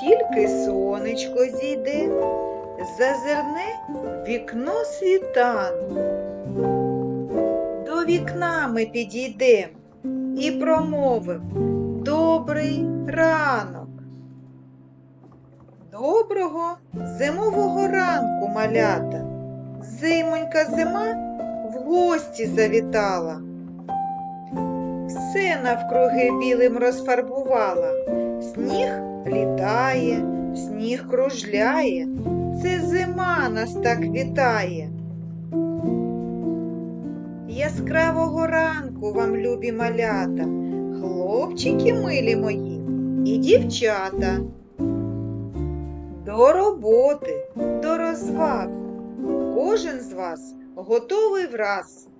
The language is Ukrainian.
Тільки сонечко зійде, зазирне вікно світанку. До вікна ми підійдем і промовим Добрий ранок. Доброго зимового ранку, малята. Зимонька зима в гості завітала. Все навкруги білим розфарбувала. Сніг літає, сніг кружляє. Це зима нас так вітає. Яскравого ранку вам, любі малята, хлопчики милі мої і дівчата. До роботи, до розваг. Кожен з вас готовий враз.